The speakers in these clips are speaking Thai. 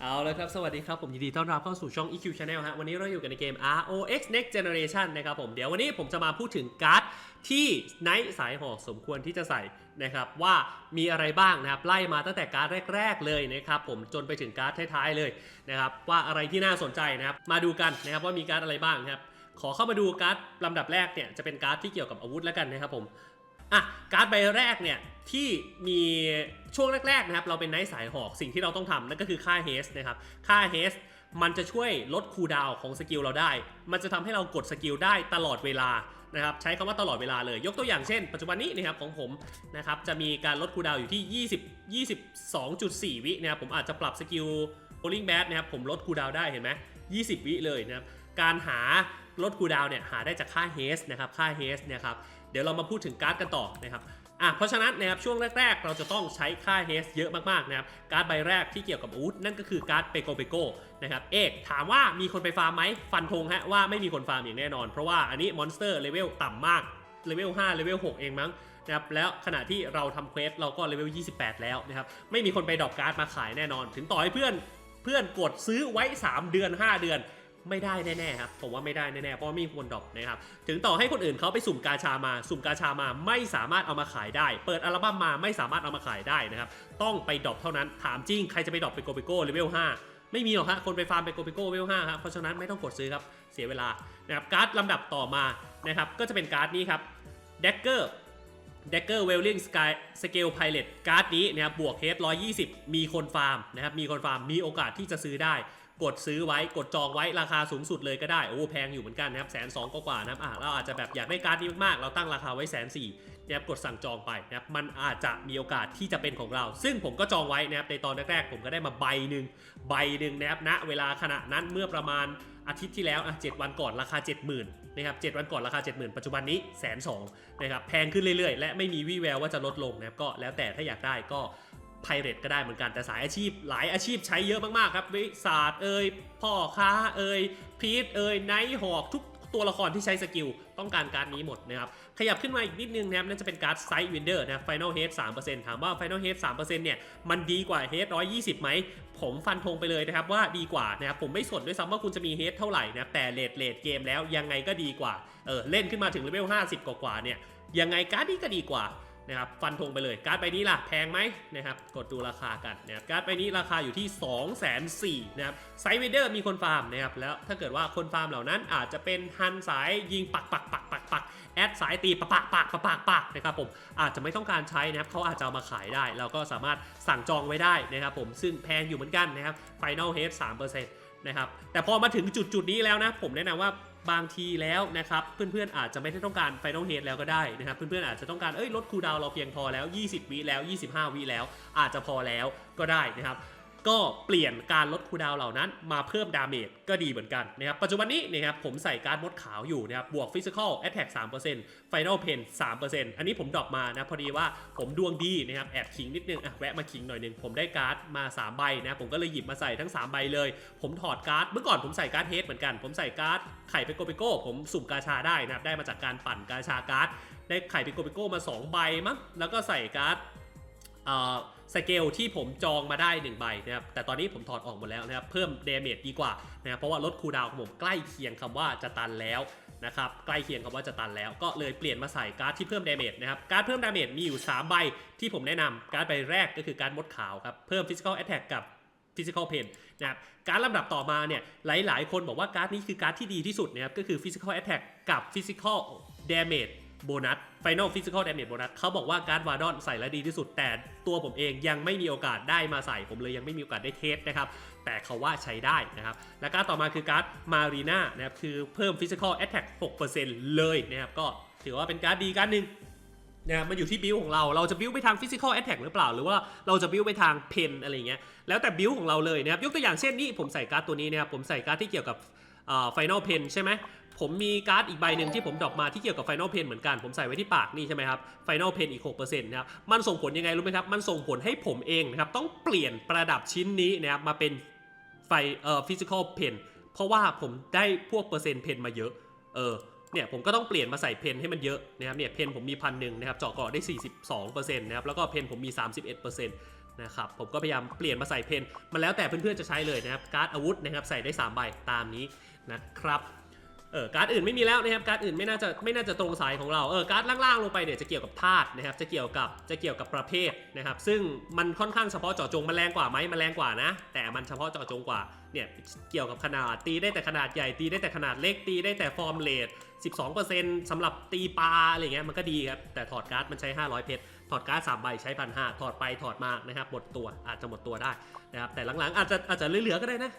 เอาละครับ สวัสดีครับ ผมยินดีต้อนรับเข้าสู่ช่อง EQ Channel ฮะ วันนี้เราอยู่กันในเกม ROX Next Generation นะครับผม เดี๋ยววันนี้ผมจะมาพูดถึงการ์ดที่ไนท์สายหอกสมควรที่จะใส่นะครับว่ามีอะไรบ้างนะครับไล่มาตั้งแต่การ์ดแรก ๆ เลยนะครับผมจนไปถึงการ์ดท้ายๆเลยนะครับว่าอะไรที่น่าสนใจนะครับมาดูกันนะครับว่ามีการ์ดอะไรบ้างครับขอเข้ามาดูการ์ดลำดับแรกเนี่ยจะเป็นการ์ดที่เกี่ยวกับอาวุธแล้วกันนะครับผม อะการ์ดใบแรกเนี่ยที่มีช่วงแรกๆนะครับเราเป็นไนท์สายหอกสิ่งที่เราต้องทำนั่นก็คือค่าเฮสนะครับค่าเฮสมันจะช่วยลดคูลดาวของสกิลเราได้ มันจะทำให้เรากดสกิลได้ตลอดเวลานะครับใช้คำว่าตลอดเวลาเลย ยกตัวอย่างเช่น ปัจจุบันนี้นะครับของผมนะครับจะมีการลดคูลดาวอยู่ที่ 20 22.4 วินะครับผมอาจจะปรับสกิล Rolling Bad นะครับผมลดคูลดาวได้เห็นไหม20 วิเลยนะครับการหาลดคูลดาวเนี่ยหาได้จากค่าเฮสนะครับค่าเฮสเนี่ยครับ เดี๋ยวเรามาพูดถึงการ์ดกันต่อนะครับอะเพราะฉะนั้นนะครับช่วงแรก ๆ เราจะต้องใช้ค่าเฮสเยอะมากๆนะครับการ์ดใบแรกที่เกี่ยวกับอาวุธนั่นก็คือการ์ดเปโกเปโกนะครับเอกถามว่ามีคนไปฟาร์มไหมฟันธงฮะว่าไม่มีคนฟาร์มอย่างแน่นอน เพราะว่าอันนี้มอนสเตอร์เลเวลต่ำมากเลเวล5เลเวล6เองมั้งนะครับแล้วขณะที่เราทำเควสเราก็เลเวล28 แล้วนะครับไม่มีคนไปดรอปการ์ดมาขายแน่นอน ถึงต่อให้เพื่อนเพื่อนกดซื้อไว้ 3 เดือน 5 เดือน ไม่ได้แน่ๆครับผมว่าไม่ได้แน่ๆเพราะไม่มีคนดรอปนะครับถึงต่อให้คนอื่นเขาไปสุ่มกาชามา สุ่มกาชามาไม่สามารถเอามาขายได้ เปิดอัลบั้มมาไม่สามารถเอามาขายได้นะครับต้องไปดรอปเท่านั้นถามจริงใครจะไปดรอปไปโกเปโก้เลเวล5ไม่มีหรอกฮะคนไปฟาร์มไปโกเปโก้เลเวล5ครับเพราะฉะนั้นไม่ต้องกดซื้อครับ เสียเวลานะครับการ์ดลำดับต่อมานะครับก็จะเป็นการ์ดนี้ครับเด็กเกอร์เด็กเกอร์เวลลิงสกายสเกลไพเลตการ์ดนี้นะครับบวกเฮด120 มีคนฟาร์มนะครับมีคนฟาร์มมีโอกาสที่จะซื้อได้ กดซื้อไว้กดจองไว้ราคาสูงสุดเลยก็ได้โอ้แพงอยู่เหมือนกันนะครับแสนสองกว่านะครับอะเราอาจจะแบบอยากได้การ์ดนี้มากๆ เราตั้งราคาไว้แสนสี่นะครับกดสั่งจองไปนะครับมันอาจจะมีโอกาสที่จะเป็นของเรา ซึ่งผมก็จองไว้นะครับในตอนแรกๆผมก็ได้มาใบหนึ่งใบหนึ่งนะครับณเวลาขณะนั้นเมื่อประมาณอาทิตย์ที่แล้วอะเจ็ดวันก่อนราคา 70,000นะครับเจ็ดวันก่อนราคา 70,000 ปัจจุบันนี้แสนสองนะครับแพงขึ้นเรื่อยๆ และไม่มีวี่แววว่าจะลดลงนะครับก็แล้วแต่ถ้าอยากได้ก็ ไพเรตก็ได้เหมือนกันแต่สายอาชีพ หลายอาชีพใช้เยอะมากๆครับวิศาสตร์เอ่ยพ่อค้าเอ่ยพีทเอ่ยไนท์หอกทุกตัวละครที่ใช้สกิลต้องการการดนี้หมดนะครับ ขยับขึ้นมาอีกนิดนึงนะครับนั่นจะเป็นการ์ดไซด์วินเดอร์นะ Final Head 3%ถามว่า Final Head 3%เนี่ย มันดีกว่า Head 120ไหม ผมฟันธงไปเลยนะครับ ว่าดีกว่านะครับ ผมไม่สนด้วยซ้ำว่าคุณจะมี Head เท่าไหร่นะแต่เลดเลดเกมแล้วยังไงก็ดีกว่า เออ เล่นขึ้นมาถึงเลเวล50กว่าเนี่ยยังไงการ์ดนี้ก็ดีกว่า นะครับฟันธงไปเลยการ์ดใบนี้ล่ะแพงไหมนะครับกดดูราคากันนะครับการ์ดใบนี้ราคาอยู่ที่ 2 4 0 0 0นะครับไซเวเดอร์มีคนฟาร์มนะครับแล้วถ้าเกิดว่าคนฟาร์มเหล่านั้นอาจจะเป็นฮันสายยิงปักปักปักปักปักแอดสายตีปักปักปักปักปักปักนะครับผมอาจจะไม่ต้องการใช้นะครับเขาอาจจะเอามาขายได้ เราก็สามารถสั่งจองไว้ได้นะครับผมซึ่งแพงอยู่เหมือนกันนะครับ Final Head 3%นะครับแต่พอมาถึงจุดจุดนี้แล้วนะผมแนะนำว่า บางทีแล้วนะครับเพื่อนๆอาจจะไม่ได้ต้องการไฟนอลเฮดแล้วก็ได้นะครับเพื่อนๆอาจจะต้องการเอ้ยลดคูดาวเราเพียงพอแล้ว 20 วิแล้ว 25 วิแล้ว อาจจะพอแล้วก็ได้นะครับ ก็เปลี่ยนการลดคูดาวเหล่านั้น มาเพิ่มดาเมจก็ดีเหมือนกันนะครับ ปัจจุบันนี้นะครับผมใส่การมดขาวอยู่นะครับ บวก Physical Attack 3% Final Pen 3%อันนี้ผมดรอปมานะ พอดีว่าผมดวงดีนะครับ แอบขิงนิดนึง อะ แวะมาขิงหน่อยนึง ผมได้การ์ดมา3ใบนะ ผมก็เลยหยิบมาใส่ทั้ง3ใบเลย ผมถอดการ์ด เมื่อก่อนผมใส่การ์ดเฮดเหมือนกัน ผมใส่การ์ดไข่เปโกเปโก้ ผมสุ่มกาชาได้นะครับ ได้มาจากการปั่นกาชาการ์ด ได้ไข่เปโกเปโก้มา2ใบมั้ง แล้วก็ใส่การ์ดเอ่อ สเกลที่ผมจองมาได้1ใบนะครับแต่ตอนนี้ผมถอดออกหมดแล้วนะครับเพิ่มเดเมจดีกว่านะครับเพราะว่าลดคูดาวของผมใกล้เคียงคำว่าจะตันแล้วนะครับใกล้เคียงคำว่าจะตันแล้วก็เลยเปลี่ยนมาใส่การ์ดที่เพิ่มเดเมจนะครับการ์ดเพิ่มดาเมจมีอยู่ 3 ใบที่ผมแนะนำการ์ดใบแรกก็คือการ์ดมดขาวครับเพิ่ม Physical Attack กับ Physical Pain นะครับการดลำดับต่อมาเนี่ยหลาย ๆ คนบอกว่าการ์ดนี้คือการ์ดที่ดีที่สุดนะครับก็คือ Physical Attack กับ Physical Damage โบนัส Final Physical Damage โบนัสเขาบอกว่าการ์ดวาดอนใส่แล้วดีที่สุด แต่ตัวผมเองยังไม่มีโอกาสได้มาใส่ผมเลยยังไม่มีโอกาสได้เทสนะครับ แต่เขาว่าใช้ได้นะครับ และการดต่อมาคือการ์ดมารีนานะครับคือเพิ่ม Physical Attack 6%เลยนะครับ ก็ถือว่าเป็นการ์ดดีการ์ดหนึ่งนะครับมันอยู่ที่บิวของเรา เราจะบิวไปทาง physical attack หรือเปล่า หรือว่าเราจะบิวไปทางเพนอะไรเงี้ย แล้วแต่บิวของเราเลยนะครับ ยกตัวอย่างเช่นนี้ผมใส่การ์ดตัวนี้นะครับ ผมใส่การ์ดที่เกี่ยวกับเอ่อ final pen ใช่ไหม ผมมีการ์ดอีกใบหนึ่งที่ผมดรอกมาที่เกี่ยวกับ final pen เหมือนกัน ผมใส่ไว้ที่ปากนี่ใช่ไหมครับ final pen อีก6%นะครับมันส่งผลยังไงรู้ไหมครับ มันส่งผลให้ผมเองนะครับต้องเปลี่ยนประดับชิ้นนี้นะครับมาเป็นไฟเอ่อ physical pen เพราะว่าผมได้พวกเปอร์เซ็นต์เพนมาเยอะเออเนี่ยผมก็ต้องเปลี่ยนมาใส่เพนให้มันเยอะนะครับเนี่ยเพนผมมีพันหนึ่งนะครับเจาะเกาะได้ 42%นะครับแล้วก็เพนผมมี 31%นนะครับผมก็พยายามเปลี่ยนมาใส่เพนมันแล้วแต่เพื่อนๆจะใช้เลยนะครับการ์ดอาวุธนะครับใส่ได้ 3 ใบตามนี้นะครับ เออการ์ดอื่นไม่มีแล้วนะครับการ์ดอื่นไม่น่าจะไม่น่าจะตรงสายของเราเออการ์ดล่างๆลงไปเนี่ยจะเกี่ยวกับธาตุนะครับจะเกี่ยวกับจะเกี่ยวกับประเภทนะครับซึ่งมันค่อนข้างเฉพาะเจาะจงมันแรงกว่าไหมมันแรงกว่านะ แต่มันเฉพาะเจาะจงกว่าเนี่ยเกี่ยวกับขนาดตีได้แต่ขนาดใหญ่ตีได้แต่ขนาดเล็กตีได้แต่ฟอร์มเลท12%สำหรับตีปลาอะไรเงี้ยมันก็ดีครับแต่ถอดการ์ดมันใช้ 500 เพชรถอดการ์ด3ใบใช้พันห้าถอดไปถอดมานะครับหมดตัวอาจจะหมดตัวได้นะครับแต่หลังๆอาจจะอาจจะเหลือๆก็ได้นะ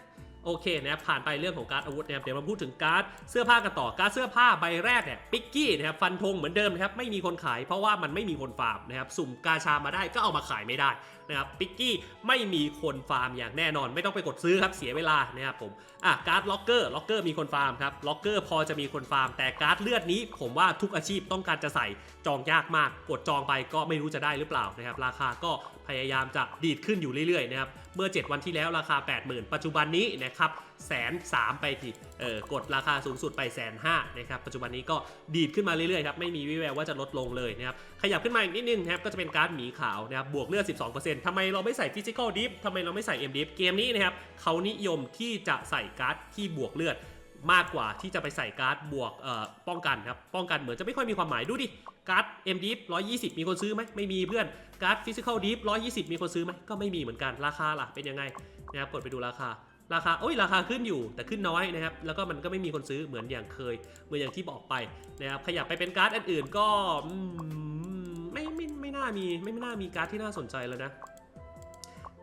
โอเคนะครับผ่านไปเรื่องของการอาวุธนะครับเดี๋ยวมาพูดถึงการ์ดเสื้อผ้ากันต่อการ์ดเสื้อผ้าใบแรกเนี่ยปิกกี้นะครับฟันธงเหมือนเดิมนะครับไม่มีคนขายเพราะว่ามันไม่มีคนฟาร์มนะครับสุ่มกาชามาได้ก็เอามาขายไม่ได้นะครับปิกกี้ไม่มีคนฟาร์มอย่างแน่นอน ไม่ต้องไปกดซื้อครับเสียเวลานะครับผมอะการ์ดล็อกเกอร์ล็อกเกอร์มีคนฟาร์มครับล็อกเกอร์พอจะมีคนฟาร์ม แต่การ์ดเลือดนี้ ผมว่าทุกอาชีพต้องการจะใส่จองยากมาก กดจองไปก็ไม่รู้จะได้หรือเปล่านะครับราคาก็พยายามจะดีดขึ้นอยู่เรื่อยๆนะครับ เมื่อ 7 วันที่แล้วราคา 80,000 ปัจจุบันนี้นะครับแสนสามไปทีเออกดราคาสูงสุดไปแสนห้านะครับปัจจุบันนี้ก็ดีดขึ้นมาเรื่อยๆครับไม่มีวิแววว่าจะลดลงเลยนะครับขยับขึ้นมาอีกนิดนึงนะครับก็จะเป็นการ์ดหมีขาวนะครับบวกเลือด 12%ทำไมเราไม่ใส่ฟิสิกอลดิฟทำไมเราไม่ใส่เอ็มดิฟเกมนี้นะครับเขานิยมที่จะใส่การ์ดที่บวกเลือด มากกว่าที่จะไปใส่การ์ดบวกป้องกันครับ ป้องกันเหมือนจะไม่ค่อยมีความหมายดูดิ การ์ด M d i f 120 มีคนซื้อไหมไม่มีเพื่อน การ์ด Physical Deep 120 มีคนซื้อไหมก็ไม่มีเหมือนกันราคาล่ะเป็นยังไงนะครับกดไปดูราคาราคาโอ้ยราคาขึ้นอยู่แต่ขึ้นน้อยนะครับ แล้วก็มันก็ไม่มีคนซื้อเหมือนอย่างเคย เหมือนอย่างที่บอกไปนะครับขยับไปเป็นการ์ดอันอื่นก็ไม่ไม่ไม่น่ามีไม่น่ามีการ์ดที่น่าสนใจแล้วนะ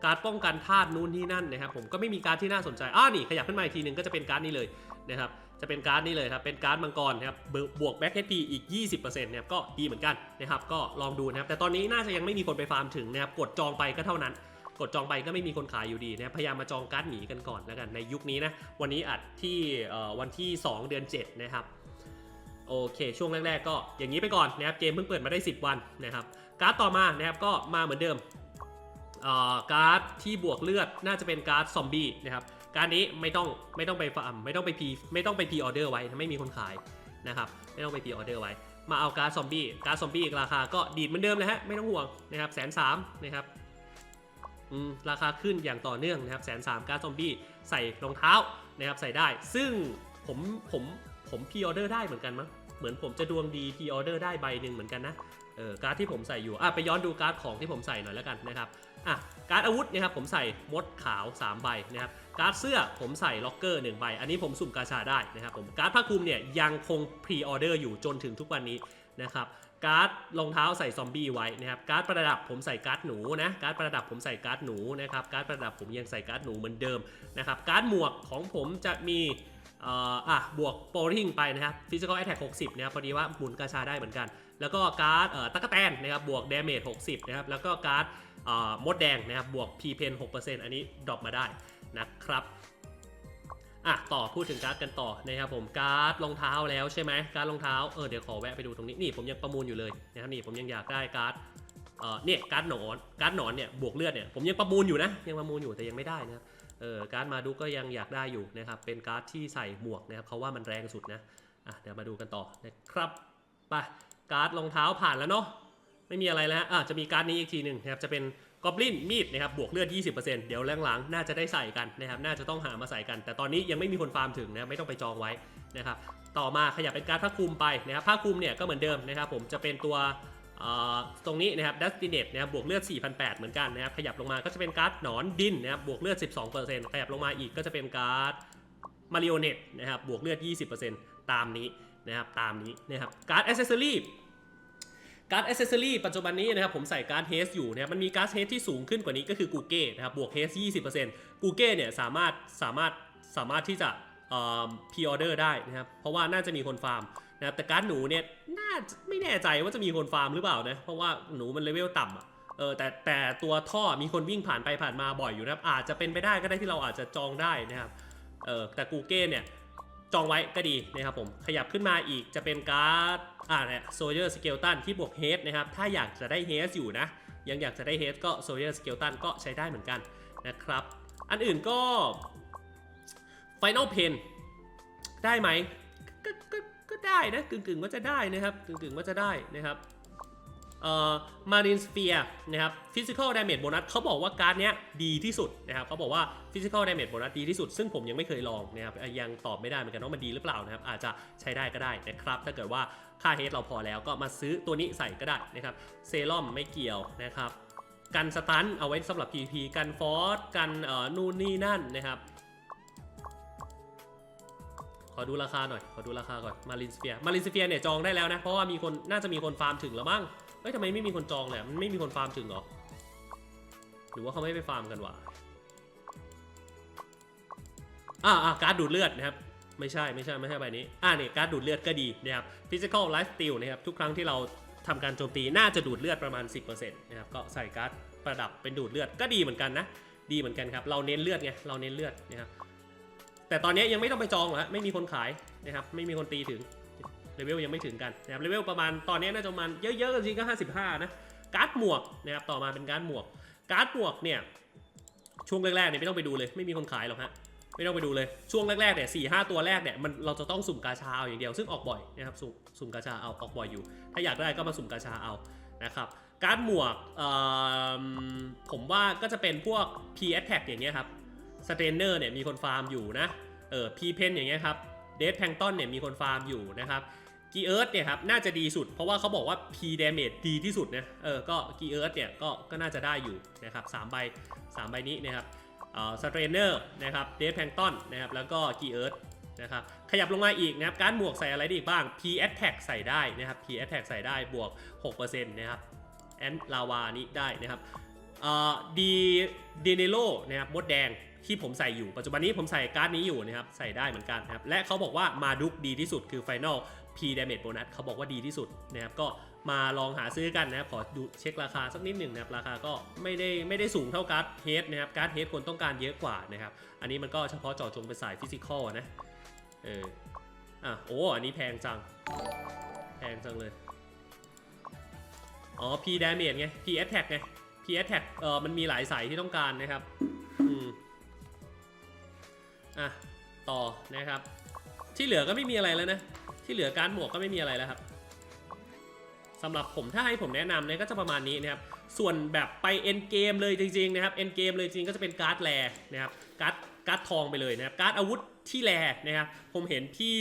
การ์ดป้องกันธาตุนู้นที่นั่นนะครับผมก็ไม่มีการ์ดที่น่าสนใจอ้านี่ขยับขึ้นมาอีกทีนึ่งก็จะเป็นการ์ดนี้เลย นะครับจะเป็นการ์ดนี้เลยครับเป็นการ์ดมังกรนะครับบวกแบ็คเฮดพีอีก 20%นะครับก็ดีเหมือนกันนะครับก็ลองดูนะครับแต่ตอนนี้น่าจะยังไม่มีคนไปฟาร์มถึงนะครับกดจองไปก็เท่านั้น กดจองไปก็ไม่มีคนขายอยู่ดีนะครับพยายามมาจองการ์ดหนีกันก่อนแล้วกันในยุคนี้นะวันนี้อัดที่วันที่ 2 เดือน 7 นะครับโอเค ช่วงแรกๆก็อย่างนี้ไปก่อนนะครับเกมเพิ่งเปิดมาได้ 10 วันนะครับการ์ดต่อมานะครับก็มาเหมือนเดิมการ์ดที่บวกเลือดน่าจะเป็นการ์ดซอมบี้นะครับ การนี้ไม่ต้องไม่ต้องไปฟาร์มไม่ต้องไปพีไม่ต้องไปพีออเดอร์ไว้ถ้าไม่มีคนขายนะครับไม่ต้องไปพีออเดอร์ไว้ มาเอาการ์ดซอมบี้การ์ดซอมบี้ราคาก็ดีดเหมือนเดิมเลยฮะไม่ต้องห่วงนะครับแสนสามนะครับอืมราคาขึ้นอย่างต่อเนื่องนะครับแสนสามการ์ดซอมบี้ใส่รองเท้านะครับใส่ได้ ซึ่งผมผมผมพีออเดอร์ได้เหมือนกันมั้งเหมือนผมจะดวงดีพีออเดอร์ได้ใบหนึ่งเหมือนกันนะ เออการ์ดที่ผมใส่อยู่อะไปย้อนดูการ์ดของที่ผมใส่หน่อยแล้วกันนะครับอะการ์ดอาวุธนะครับผมใส่มดขาว 3 ใบนะครับการ์ดเสื้อผมใส่ล็อกเกอร์1ใบ อันนี้ผมสุ่มกาชาได้นะครับผมการ์ดผ้าคลุมเนี่ยยังคงพรีออเดอร์อยู่จนถึงทุกวันนี้นะครับการ์ดรองเท้าใส่ซอมบี้ไว้นะครับการ์ดประดับผมใส่การ์ดหนูนะการ์ดประดับผมใส่การ์ดหนูนะครับการ์ดประดับผมยังใส่การ์ดหนูเหมือนเดิมนะครับการ์ดหมวกของผมจะมีอ่ออะบวกโปรทิงไปนะครับ Physical Attack 60นะครับพอดีว่าหมุนกาชาได้เหมือนกัน แล้วก็การ์ดตั๊กแตนนะครับบวก Damage 60นะครับแล้วก็การ์ดมดแดงนะครับบวก P Pen 6%อันนี้ดรอปมาได้นะครับอะต่อพูดถึงการ์ดกันต่อนะครับผมการ์ดรองเท้าแล้วใช่ไหมการ์ดรองเท้าเออเดี๋ยวขอแวะไปดูตรงนี้นี่ผมยังประมูลอยู่เลยนะครับนี่ผมยังอยากได้การ์ดเออเนี่ยการ์ดหนอนการ์ดหนอนเนี่ยบวกเลือดเนี่ยผมยังประมูลอยู่นะยังประมูลอยู่แต่ยังไม่ได้นะครับเออการ์ดมาดูก็ยังอยากได้อยู่นะครับเป็นการ์ดที่ใส่หมวกนะครับเขาว่ามันแรงสุดนะอะเดี๋ยวมาดูกันต่อนะครับไป การ์ดรองเท้าผ่านแล้วเนาะไม่มีอะไรแล้วฮะอะจะมีการ์ดนี้อีกทีหนึ่งนะครับจะเป็นกอบลินมีดนะครับบวกเลือด 20%เดี๋ยวหลังๆน่าจะได้ใส่กันนะครับน่าจะต้องหามาใส่กัน แต่ตอนนี้ยังไม่มีคนฟาร์มถึงนะไม่ต้องไปจองไว้นะครับต่อมาขยับเป็นการ์ดผ้าคลุมไปนะครับผ้าคลุมเนี่ยก็เหมือนเดิมนะครับผมจะเป็นตัวตรงนี้นะครับดัสตินเนตนะครับบวกเลือด 4,800 เหมือนกันนะครับขยับลงมาก็จะเป็นการ์ดหนอนดินนะครับบวกเลือด 12%ขยับลงมาอีกก็จะเป็นการ์ดมาริโอเนตนะครับบวกเลือด 20%ตามนี้ นะครับตามนี้นะครับการ์ดอ c เซสซอรี่การ์ดอ c เซสซอรี่ปัจจุบันนี้นะครับผมใส่การ์ดเฮสอยู่นะครับมันมีการ์ดเฮสที่สูงขึ้นกว่านี้ก็คือกูเก้นะครับบวกเฮส20%กูเก้เนี่ยสามารถสามารถสามารถที่จะพรีออเดอร์ได้นะครับ เพราะว่าน่าจะมีคนฟาร์มนะครับแต่การ์ดหนูเนี่ยน่าไม่แน่ใจว่าจะมีคนฟาร์มหรือเปล่านะ เพราะว่าหนูมันเลเวลต่ำอะเออแต่แต่ตัวท่อมีคนวิ่งผ่านไปผ่านมาบ่อยอยู่นะครับอาจจะเป็นไปได้ก็ได้ที่เราอาจจะจองได้นะครับเออแต่กูเก้เนี่ย จองไว้ก็ดีนะครับผมขยับขึ้นมาอีกจะเป็นการ์ดอ่าเนี่ยโซเยอร์สเกลตันที่บวกเฮดนะครับถ้าอยากจะได้เฮดอยู่นะ ยังอยากจะได้เฮดก็โซเยอร์สเกลตันก็ใช้ได้เหมือนกันนะครับ อันอื่นก็ไฟนอลเพนได้ไหมก็ก็ก็ได้นะกึ่งๆว่าจะได้นะครับกึ่งๆว่าจะได้นะครับ เอ่อมารินสเฟียนะครับฟิสิกอลดาเมจโบนัสเขาบอกว่าการ์ดเนี้ยดีที่สุดนะครับเขาบอกว่าฟิสิกอลดาเมจโบนัสดีที่สุด ซึ่งผมยังไม่เคยลองนะครับยังตอบไม่ได้เหมือนกันว่ามันดีหรือเปล่านะครับอาจจะใช้ได้ก็ได้นะครับถ้าเกิดว่าค่าเฮดเราพอแล้วก็มาซื้อตัวนี้ใส่ก็ได้นะครับเซรั่มไม่เกี่ยวนะครับกันสตันเอาไว้สำหรับ PVP กันฟอสกันเอ่อนู่นนี่นั่นนะครับขอดูราคาหน่อย ขอดูราคาก่อน มารินสเฟียมารินสเฟียเนี่ยจองได้แล้วนะ เพราะว่ามีคน น่าจะมีคนฟาร์มถึงแล้วมั้ง เฮ้ยทำไมไม่มีคนจองเลยมันไม่มีคนฟาร์มถึงเหรอ หรือว่าเขาไม่ไปฟาร์มกันวะอ่าอ่าการ์ดดูดเลือดนะครับไม่ใช่ไม่ใช่ไม่ใช่ใบนี้ อ่าเนี่ยการดูดเลือดก็ดีนะครับ physical life steal นะครับทุกครั้งที่เราทำการโจมตีน่าจะดูดเลือดประมาณ 10%นะครับก็ใส่การ์ดประดับเป็นดูดเลือดก็ดีเหมือนกันนะ ดีเหมือนกันครับเราเน้นเลือดไงเราเน้นเลือดนะครับแต่ตอนนี้ยังไม่ต้องไปจองหรอกไม่มีคนขายนะครับไม่มีคนตีถึง เลเวลยังไม่ถึงกันนะครับเลเวลประมาณตอนนี้น่าจะประมาณเยอะๆกันจริงก็55นะการ์ดหมวกนะครับต่อมาเป็นการ์ดหมวก การ์ดหมวกเนี่ยช่วงแรกๆเนี่ยไม่ต้องไปดูเลยไม่มีคนขายหรอกฮะไม่ต้องไปดูเลยช่วงแรกๆเนี่ยสี่ห้าตัวแรกเนี่ยมันเราจะต้องสุ่มกาชาเอาอย่างเดียวซึ่งออกบ่อยนะครับสุ่มสุ่มกาชาเอาออกบ่อยอยู่ ถ้าอยากได้ก็มาสุ่มกาชาเอานะครับการ์ดหมวกผมว่าก็จะเป็นพวก P Attack อย่างเงี้ยครับสเตนเนอร์เนี่ยมีคนฟาร์มอยู่นะเออ P Pen อย่างเงี้ยครับเดทแพงต้นเนี่ยมีคนฟาร์มอยู่นะครับ กีเอิร์ธเนี่ยครับน่าจะดีสุด เพราะว่าเขาบอกว่า P damage ดีที่สุดนะเออก็กีเอิร์ธเนี่ยก็ก็น่าจะได้อยู่นะครับสามใบสามใบนี้นะครับสเตรนเนอร์นะครับเดฟแพงต้นนะครับแล้วก็กีเอิร์ธนะครับขยับลงมาอีกนะครับการหมวกใส่อะไรได้อีกบ้าง P Attack ใส่ได้นะครับ P Attack ใส่ได้บวก 6%นะครับแอนลาวานี้ได้นะครับดีดีเนโลนะครับมดแดงที่ผมใส่อยู่ปัจจุบันนี้ผมใส่การ์ดนี้อยู่นะครับใส่ได้เหมือนกันนะครับและเขาบอกว่ามาดุกดีที่สุดคือ Final P Damage Bonus เขาบอกว่าดีที่สุดนะครับก็มาลองหาซื้อกันนะครับขอดูเช็คราคาสักนิดหนึ่งนะครับราคาก็ไม่ได้ไม่ได้สูงเท่าการ์ดเฮดนะครับการ์ดเฮดคนต้องการเยอะกว่านะครับอันนี้มันก็เฉพาะเจาะจงเป็นสายฟิสิกอลนะเอออะโอ้อันนี้แพงจัง แพงจังเลย อ๋อ P Damage ไง P Attack ไง P Attack เออมันมีหลายสายที่ต้องการนะครับอืมอะต่อนะครับ ที่เหลือก็ไม่มีอะไรแล้วนะ ที่เหลือการหมวกก็ไม่มีอะไรแล้วครับสำหรับผมถ้าให้ผมแนะนำเนี่ยก็จะประมาณนี้นะครับ ส่วนแบบไปเอ็นเกมเลยจริงๆนะครับเอ็นเกมเลยจริงก็จะเป็นการ์ดแรนะครับการ์ดการ์ดทองไปเลยนะครับการ์ดอาวุธที่แรนะครับผมเห็นพี่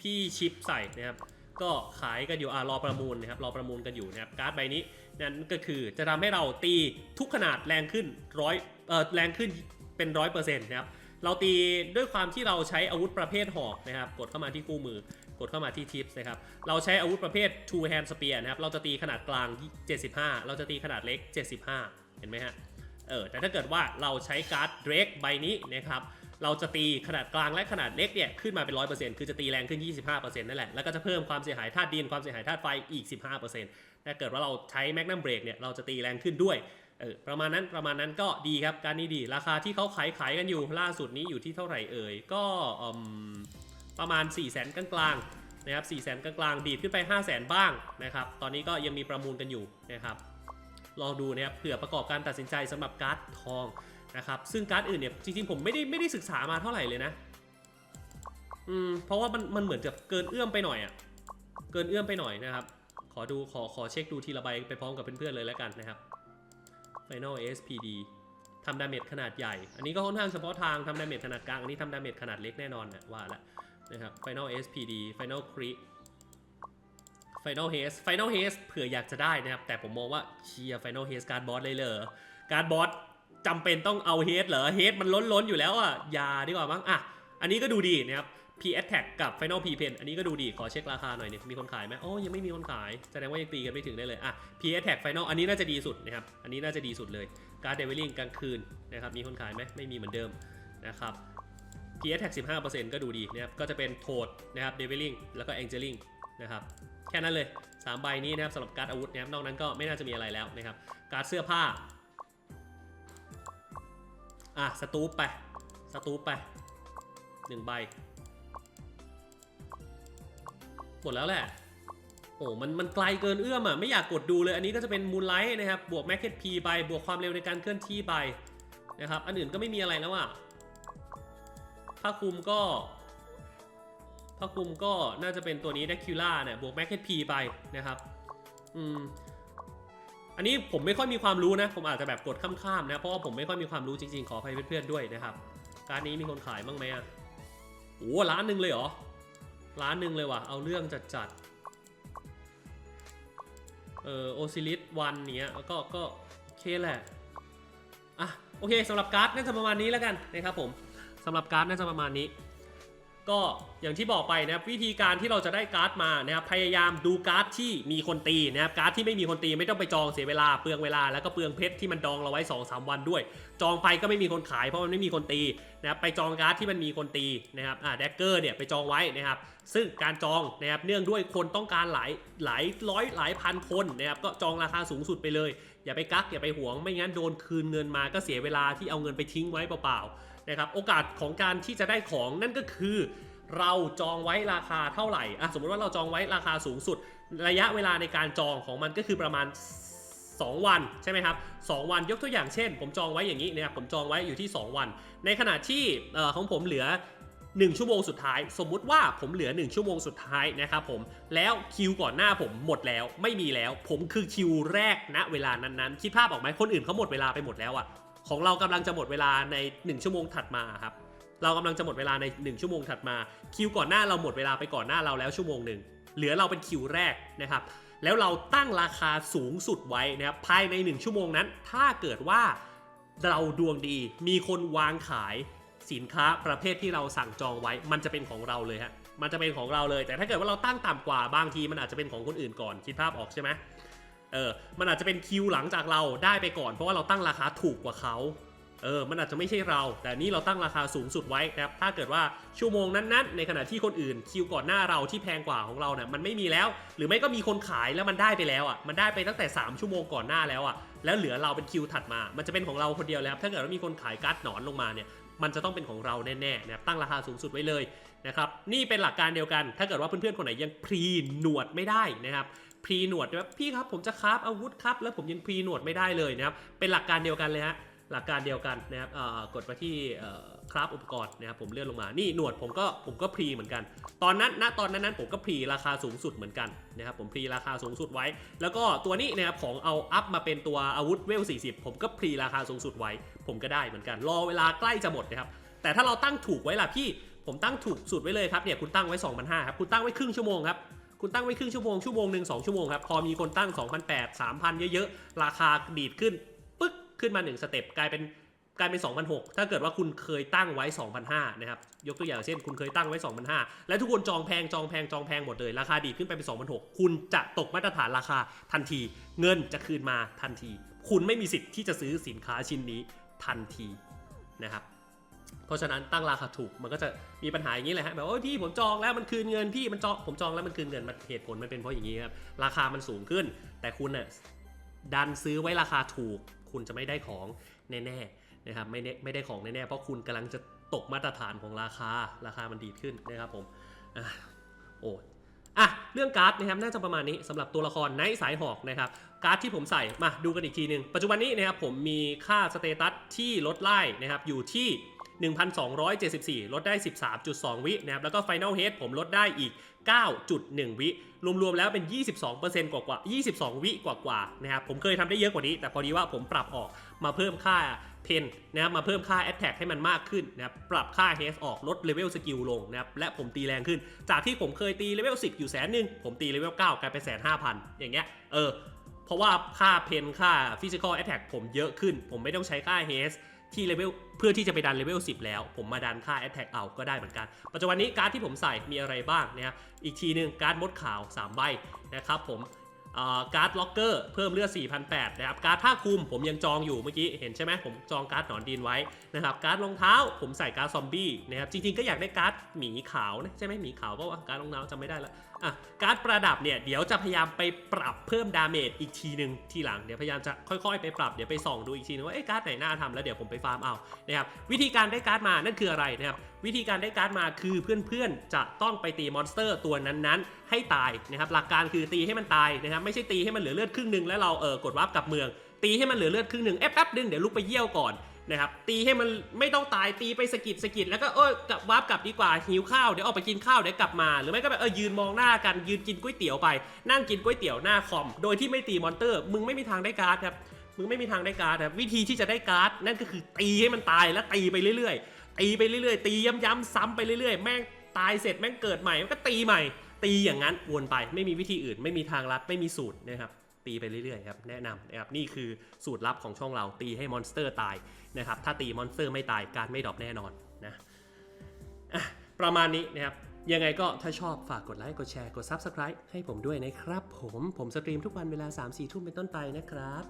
พี่ชิปใส่นะครับก็ขายกันอยู่อ่ารอประมูลนะครับรอประมูลกันอยู่นะครับการ์ดใบนี้นั่นก็คือจะทำให้เราตีทุกขนาดแรงขึ้นร้อยเออแรงขึ้นเป็นร้อยเปอร์เซ็นต์นะครับ เราตีด้วยความที่เราใช้อาวุธประเภทหอกนะครับ กดเข้ามาที่คู่มือกดเข้ามาที่ทิปส์นะครับ เราใช้อาวุธประเภท two hand spear นะครับ เราจะตีขนาดกลาง 75 เราจะตีขนาดเล็ก 75 เห็นไหมฮะ เออ แต่ถ้าเกิดว่าเราใช้การ์ดเดรกใบนี้นะครับ เราจะตีขนาดกลางและขนาดเล็กเนี่ยขึ้นมาเป็น 100%คือจะตีแรงขึ้น 25%นั่นแหละ แล้วก็จะเพิ่มความเสียหายธาตุดิน ความเสียหายธาตุไฟอีก 15%ถ้าเกิดว่าเราใช้แมกนัมเบรกเนี่ย เราจะตีแรงขึ้นด้วย เออประมาณนั้นประมาณนั้นก็ดีครับการนี้ดี ราคาที่เขาขายขายกันอยู่ล่าสุดนี้อยู่ที่เท่าไหร่เอ่ยก็ประมาณ 4 0 0 0 0 0กลางๆนะครับ4 0 0 0 0 0กลางๆดีดขึ้นไป 5 0 0 0 0 0บ้างนะครับตอนนี้ก็ยังมีประมูลกันอยู่นะครับลองดูนะครับเผื่อประกอบการตัดสินใจสำหรับการ์ดทองนะครับซึ่งการ์ดอื่นเนี่ยจริงๆผมไม่ได้ไม่ได้ศึกษามาเท่าไหร่เลยนะอืมเพราะว่ามันมันเหมือนจะเกินเอื้อมไปหน่อยอะ่ะเกินเอื้อมไปหน่อยนะครับ ขอดูขอขอเช็คดูทีละใบไปพร้อมกับเพื่อนๆเลยแล้วกันนะครับ Final SPD ทำดาเมจขนาดใหญ่ อันนี้ก็ค่อนข้างเฉพาะทางทำดาเมจขนาดกลาง อันนี้ทำดาเมจขนาดเล็กแน่นอนนะว่าละนะครับ Final SPD Final Crit Final Haste Final Haste เผื่ออยากจะได้นะครับ แต่ผมมองว่าเชียร์ Final Haste การบอสเลยเหรอการบอสจำเป็นต้องเอา Haste เหรอ Haste มันล้นๆอยู่แล้วอะยาดีกว่ามั้งอะอันนี้ก็ดูดีนะครับ P Attack กับ Final P Pen อันนี้ก็ดูดีขอเช็คราคาหน่อยเนี่ยมีคนขายไหมโอ้ยังไม่มีคนขาย แสดงว่ายังตีกันไม่ถึงได้เลยอะ P Attack Final อันนี้น่าจะดีสุดนะครับ อันนี้น่าจะดีสุดเลย การ์ดเวลลิงกลางคืนนะครับมีคนขายไหมไม่มีเหมือนเดิมนะครับ P Attack 15%ก็ดูดีนะครับก็จะเป็นโทดนะครับเดวิลลิงแล้วก็ Angeling นะครับแค่นั้นเลย 3 ใบนี้นะครับสำหรับการ์ดอาวุธนะครับนอกนั้นก็ไม่น่าจะมีอะไรแล้วนะครับการ์ดเสื้อผ้าอะสตูปไปสตูปไปหนึ่งใบ หมดแล้วแหละโอ้มันมันไกลเกินเอื้อมอะไม่อยากกดดูเลยอันนี้ก็จะเป็นมูนไลท์นะครับบวกแม c เก็ตพีไปบวกความเร็วในการเคลื่อนที่ไปนะครับอันอื่นก็ไม่มีอะไรแล้วอะผ้าคลุมก็ผ้าคลุมก็น่าจะเป็นตัวนี้ d ด c คิล่าเนี่ยบวกแม c เก็ตพีไปนะครับอืมอันนี้ผมไม่ค่อยมีความรู้นะ ผมอาจจะแบบกดข้ามๆนะ เพราะว่าผมไม่ค่อยมีความรู้จริงๆ ขออภัยเพื่อนๆด้วยนะครับ การนี้มีคนขายบ้างไหมอะโอ้ล้านหนึ่งเลยเหรอ ล้านหนึ่งเลยว่ะ เอาเรื่องจัดๆเออโอซิลิสวันเนี้ยก็ก็โอเคแหละ อะ โอเคสำหรับการ์ดน่าจะประมาณนี้แล้วกันนะครับผมสำหรับการ์ดน่าจะประมาณนี้ ก็อย่างที่บอกไปนะครับวิธีการที่เราจะได้การ์ดมานะครับพยายามดูการ์ดที่มีคนตีนะครับการ์ดที่ไม่มีคนตีไม่ต้องไปจองเสียเวลาเปลืองเวลาแล้วก็เปลืองเพชรที่มันดองเราไว้2-3วันด้วย จองไปก็ไม่มีคนขายเพราะมันไม่มีคนตีนะครับไปจองการ์ดที่มันมีคนตีนะครับอ่าแดกเกอร์เนี่ยไปจองไว้นะครับซึ่งการจองนะครับเนื่องด้วยคนต้องการหลายหลายร้อยหลายพันคนนะครับก็จองราคาสูงสุดไปเลย อย่าไปกักอย่าไปหวงไม่งั้นโดนคืนเงินมาก็เสียเวลาที่เอาเงินไปทิ้งไว้เปล่าๆ นะครับโอกาสของการที่จะได้ของนั่นก็คือ เราจองไว้ราคาเท่าไหร่อะสมมติว่าเราจองไว้ราคาสูงสุด ระยะเวลาในการจองของมันก็คือประมาณ 2 วันใช่ไหมครับ2วันยกตัวอย่างเช่น ผมจองไว้อย่างนี้นะครับผมจองไว้อยู่ที่ 2 วัน ในขณะที่ของผมเหลือ1 ชั่วโมงสุดท้าย สมมุติว่าผมเหลือ 1 ชั่วโมงสุดท้ายนะครับผมแล้วคิวก่อนหน้าผมหมดแล้วไม่มีแล้ว ผมคือคิวแรกณเวลานั้นๆ คิดภาพออกไหมคนอื่นเขาหมดเวลาไปหมดแล้วอะ ของเรากำลังจะหมดเวลาใน 1 ชั่วโมงถัดมาครับ เรากำลังจะหมดเวลาใน 1 ชั่วโมงถัดมา คิวก่อนหน้าเราหมดเวลาไปก่อนหน้าเราแล้วชั่วโมงหนึ่งเหลือเราเป็นคิวแรกนะครับ แล้วเราตั้งราคาสูงสุดไว้นะครับภายใน 1 ชั่วโมงนั้น ถ้าเกิดว่าเราดวงดีมีคนวางขายสินค้าประเภทที่เราสั่งจองไว้ มันจะเป็นของเราเลยฮะมันจะเป็นของเราเลย แต่ถ้าเกิดว่าเราตั้งต่ำกว่าบางทีมันอาจจะเป็นของคนอื่นก่อนคิดภาพออกใช่ไหม เออ มันอาจจะเป็นคิวหลังจากเราได้ไปก่อน เพราะว่าเราตั้งราคาถูกกว่าเขา เออ มันอาจจะไม่ใช่เรา แต่นี่เราตั้งราคาสูงสุดไว้นะครับ ถ้าเกิดว่าชั่วโมงนั้นๆ ในขณะที่คนอื่นคิวก่อนหน้าเราที่แพงกว่าของเราเนี่ยมันไม่มีแล้ว หรือไม่ก็มีคนขายแล้วมันได้ไปแล้วอะ มันได้ไปตั้งแต่ 3 ชั่วโมงก่อนหน้าแล้วอะ แล้วเหลือเราเป็นคิวถัดมา มันจะเป็นของเราคนเดียวแล้วครับถ้าเกิดว่ามีคนขายการ์ดหนอนลงมาเนี่ยมันจะต้องเป็นของเราแน่ๆนะครับตั้งราคาสูงสุดไว้เลยนะครับ นี่เป็นหลักการเดียวกัน ถ้าเกิดว่าเพื่อนๆคนไหนยังพรีหนวดไม่ได้นะครับ พรีหนวดแบบพี่ครับผมจะคราฟอาวุธครับ แล้วผมยังพรีหนวดไม่ได้เลยนะครับ เป็นหลักการเดียวกันเลยฮะหลักการเดียวกันนะครับกดไปที่คราฟอุปกรณ์นะครับผมเลื่อนลงมา นี่หนวดผมก็ผมก็พรีเหมือนกัน ตอนนั้นณตอนนั้นนั้นผมก็พรีราคาสูงสุดเหมือนกันนะครับผมพรีราคาสูงสุดไว้ แล้วก็ตัวนี้นะครับของเอาอัพมาเป็นตัวอาวุธเวล 40 ผมก็พรีราคาสูงสุดไว้ ผมก็ได้เหมือนกัน รอเวลาใกล้จะหมดนะครับ แต่ถ้าเราตั้งถูกไว้ล่ะพี่ ผมตั้งถูกสุดไว้เลยครับเนี่ยคุณตั้งไว้2,500ครับ คุณตั้งไว้ครึ่งชั่วโมงครับ คุณตั้งไว้ครึ่งชั่วโมงชั่วโมงหนึ่งสองชั่วโมงครับ พอมีคนตั้ง 2,800 3,000 เยอะๆ ราคาดีดขึ้นปึ๊กขึ้นมา 1 สเต็ปกลายเป็นกลายเป็น2,600ถ้าเกิดว่าคุณเคยตั้งไว้2,500นะครับ ยกตัวอย่างเช่น คุณเคยตั้งไว้2,500และทุกคนจองแพงจองแพงจองแพงหมดเลย ราคาดีดขึ้นไปเป็น2,600คุณจะตกมาตรฐานราคาทันที เงินจะคืนมาทันที คุณไม่มีสิทธิ์ที่จะซื้อสินค้าชิ้นนี้ทันทีนะครับ เพราะฉะนั้นตั้งราคาถูกมันก็จะมีปัญหาอย่างนี้แหละฮะแบบว่าพี่ผมจองแล้วมันคืนเงินพี่มันจองผมจองแล้วมันคืนเงินมันเหตุผลมันเป็นเพราะอย่างนี้ครับราคามันสูงขึ้น แต่คุณน่ะดันซื้อไว้ราคาถูก คุณจะไม่ได้ของแน่ๆนะครับไม่ได้ไม่ได้ของแน่ๆเพราะคุณกำลังจะตกมาตรฐานของราคาราคามันดีดขึ้นนะครับผมอโอ้อะเรื่องการ์ดนะครับน่าจะประมาณนี้สำหรับตัวละครไนสายหอกนะครับการ์ดที่ผมใส่มาดูกันอีกทีหนึ่งปัจจุบันนี้นะครับผมมีค่าสเตตัสที่ลดไล่นะครับอยู่ที่ 1,274 ลดได้ 13.2 วินะครับ แล้วก็ Final Head ผมลดได้อีก 9.1 วิ รวมๆแล้วเป็น 22%กว่ากว่า 22 วิกว่ากว่านะครับ ผมเคยทำได้เยอะกว่านี้ แต่พอดีว่าผมปรับออกมาเพิ่มค่าเพนนะครับมาเพิ่มค่า Attack ให้มันมากขึ้นนะครับปรับค่า Haste ออกลดเลเวลสกิลลงนะครับและผมตีแรงขึ้น จากที่ผมเคยตีเลเวล10 อยู่แสนหนึ่งผมตีเลเวล9กลายเป็นแสนห้าพันอย่างเงี้ยเออเพราะว่าค่าเพนค่า Physical Attack ผมเยอะขึ้น ผมไม่ต้องใช้ค่า Haste ที่เลเวลเพื่อที่จะไปดันเลเวล10 แล้ว ผมมาดันค่า Attack เอาก็ได้เหมือนกัน ปัจจุบันนี้การ์ดที่ผมใส่มีอะไรบ้างนะครับอีกทีหนึ่งการ์ดมดขาว 3 ใบนะครับผมการ์ดล็อกเกอร์เพิ่มเลือด 4,800 นะครับ การ์ดผ้าคลุมผมยังจองอยู่เมื่อกี้ เห็นใช่ไหมผมจองการ์ดหนอนดินไว้นะครับ การ์ดรองเท้าผมใส่การ์ดซอมบี้นะครับ จริงๆก็อยากได้การ์ดหมีขาวนะใช่ไหมหมีขาวเพราะว่าการ์ดรองเท้าจำไม่ได้ละ อะการประดับเนี่ยเดี๋ยวจะพยายามไปปรับเพิ่มดาเมจอีกทีหนึ่งทีหลังเดี๋ยวพยายามจะค่อยๆไปปรับเดี๋ยวไปส่องดูอีกทีนึงว่าเอ้การ์ดไหนน่าทำแล้วเดี๋ยวผมไปฟาร์มเอานะครับวิธีการได้การ์ดมานั่นคืออะไรนะครับวิธีการได้การ์ดมาคือเพื่อนๆ จะต้องไปตีมอนสเตอร์ตัวนั้นๆ ให้ตายนะครับหลักการคือตีให้มันตายนะครับไม่ใช่ตีให้มันเหลือเลือดครึ่งหนึ่งแล้วเราเออกดวาร์ปกลับเมืองตีให้มันเหลือเลือดครึ่งหนึ่งเอ๊ะแป๊บนึงเดี๋ยวลุกไปเยี่ยวก่อน นะครับตีให้มันไม่ต้องตายตีไปสะกิดสะกิดแล้วก็เออกลับวาร์ปกลับดีกว่าหิวข้าวเดี๋ยวออกไปกินข้าวเดี๋ยวกลับมา หรือไม่ก็แบบเออยืนมองหน้ากันยืนกินก๋วยเตี๋ยวไป นั่งกินก๋วยเตี๋ยวหน้าคอม โดยที่ไม่ตีมอนเตอร์ มึงไม่มีทางได้การ์ดครับมึงไม่มีทางได้การ์ดครับวิธีที่จะได้การ์ดนั่นก็คือตีให้มันตายแล้วตีไปเรื่อยๆ ตีไปเรื่อยๆ ตีย้ำๆซ้ำไปเรื่อยๆ แม่งตายเสร็จแม่งเกิดใหม่มันก็ตีใหม่ ตีอย่างนั้นวนไปไม่มีวิธีอื่น ไม่มีทางลัดไม่มีสูตรนะครับตีไปเรื่อยๆครับแนะนำนะครับนี่คือสูตรลับของช่องเราตีให้มอนสเตอร์ตาย นะครับ ถ้าตีมอนสเตอร์ไม่ตายการไม่ดรอปแน่นอนนะประมาณนี้นะครับ ยังไงก็ถ้าชอบฝากกดไลค์ กดแชร์ กด Subscribe ให้ผมด้วยนะครับ ผม ผมสตรีมทุกวันเวลา 3-4 ทุ่มเป็นต้นไปนะครับ